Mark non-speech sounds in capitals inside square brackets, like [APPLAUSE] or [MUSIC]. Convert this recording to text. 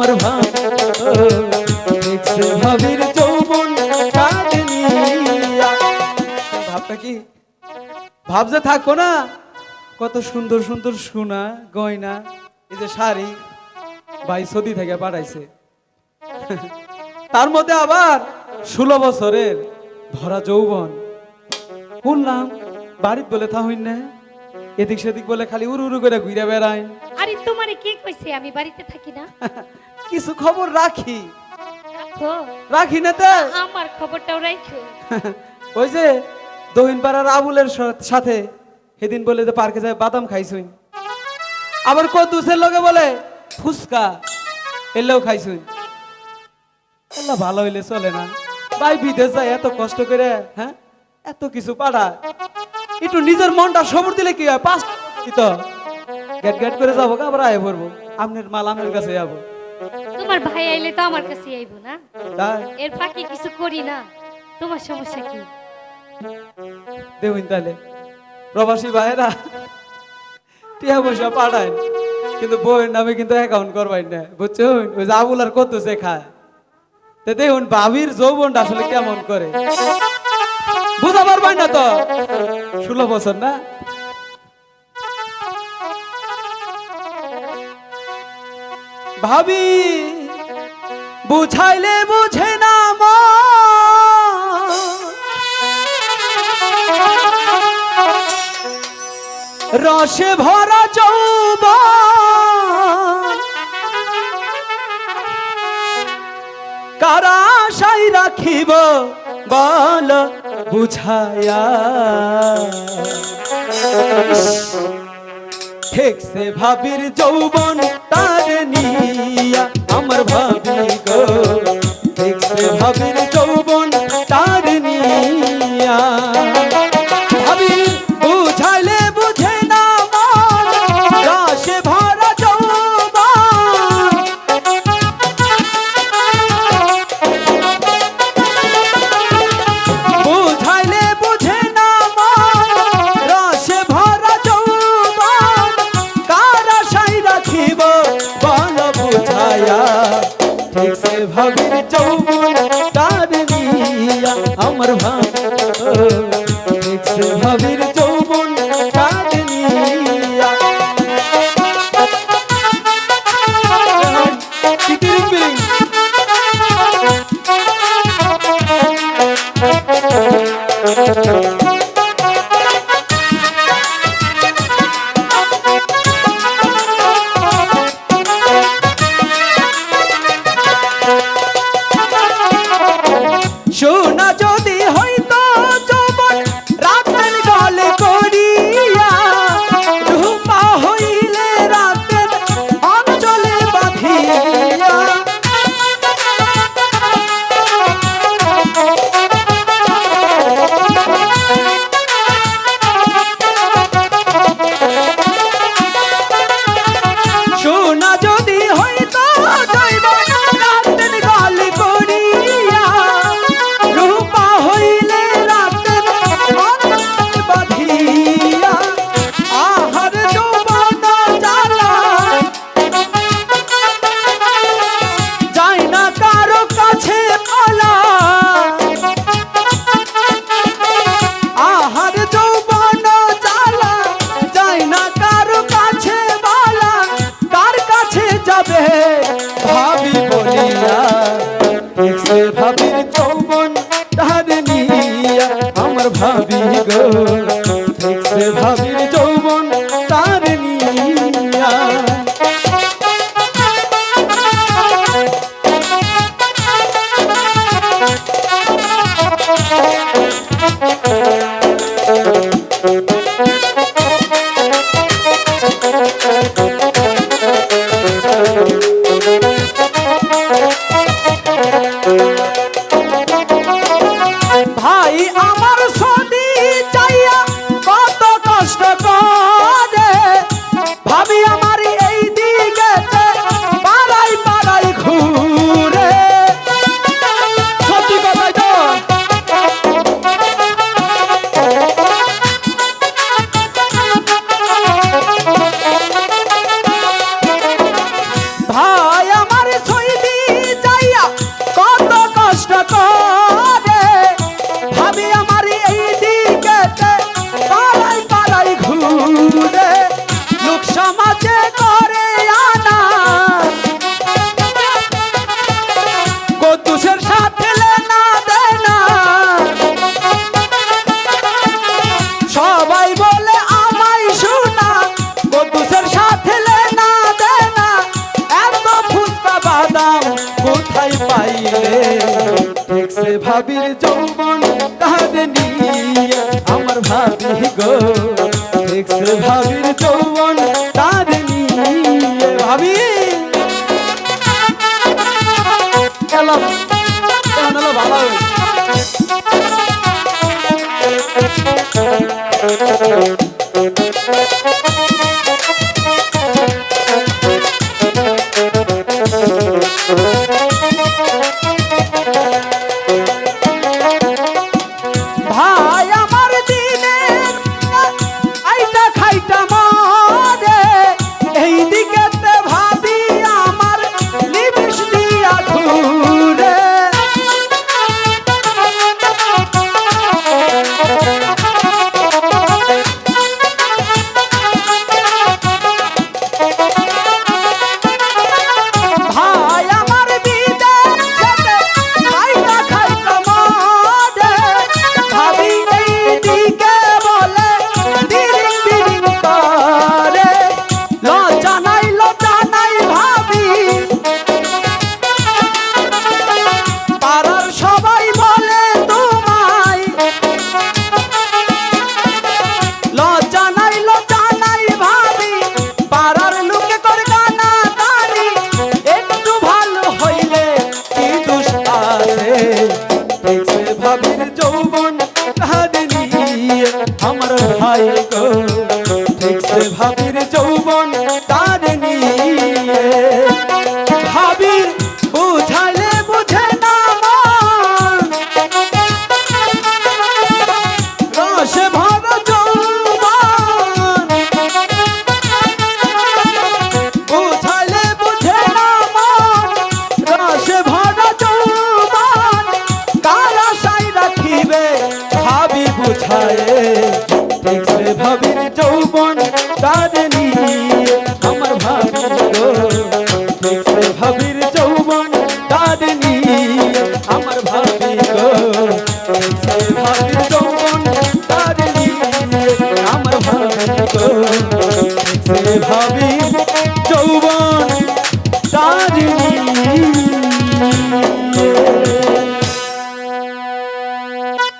আমার ভাব দেখছে ভাবির যৌবন ভাবটা কি? ভাব যে থাকব না? কত সুন্দর সুন্দর সোনা গয়না এই যে শাড়ি ভাই সৌদি থেকে পাঠাইছে। তার মধ্যে আবার ষোলো বছরের ভরা যৌবন। শুনলাম বাড়িত বলে থা হইন না। এদিক সেদিক বলে খালি উড়ু উড়ু করে ঘুরে বেড়ায়। আরে তোমারে কে কইছে আমি বাড়িতে থাকি না? [LAUGHS] কিছু খবর রাখি। রাখি না তে? আমার খবরটাও রাখো [LAUGHS] ওই যে দহিন পাড়ার আবুলের সাথে সেদিন বলে যে পার্কে যায় বাদাম খাইছুন। আবার কদ্দুসের লোকে বলে ফুচকা এলেও খাইছুন। আল্লাহ ভালো হইলে চলে না। ভাই বিদেশ যায় এত কষ্ট করে হ্যাঁ? এত কিছু পাড়া একটু নিজের মনটা সবর দিলে কি হয়? পাঁচ তো। গেট গেট করে যাব আবার আয় পড়ব। আপনার মাল আপনার কাছে যাব। তোমার ভাই আইলে তো আমার কাছে আইবো না। এর ফাঁকি কিছু করি না। তোমার সমস্যা কি? দেখুন তাহলে প্রবাসী ভাইরা টিয়া পয়সা পাঠায়। কিন্তু বইয়ের নামে কিন্তু অ্যাকাউন্ট করবাই না। বুঝছেন ওই যে আবুল আর কত সে খায়। তো দেখুন ভাবির যৌবনটা আসলে কেমন করে? বুঝা পারবেন না তো? ষোলো বছর না? ভাবি! বুঝাইলে বুঝে না রসে ভরা যৌব কারা আশাই রাখিব বল বুঝায়া। ঠিক সে ভাবির যৌবন তার নিয়া। আমার ভাবি গো ঠিক ভাবির যৌবন ভাব ঠিক ভাবির কাছে বালা তার কাছে যাবে? ভাবি বলিয়া, সে ভাবির যৌবন তার নিয়া, আমার ভাবি গো, সে ভাবির কোথায় পাইলে দেখছে ভাবির যৌবন তাহারে নিয়ে। আমার ভাবি গো, দেখছে ভাবির যৌবন তাহারে নিয়ে। ভাবি! ভাবির যৌব হায় ভাবির যৌবন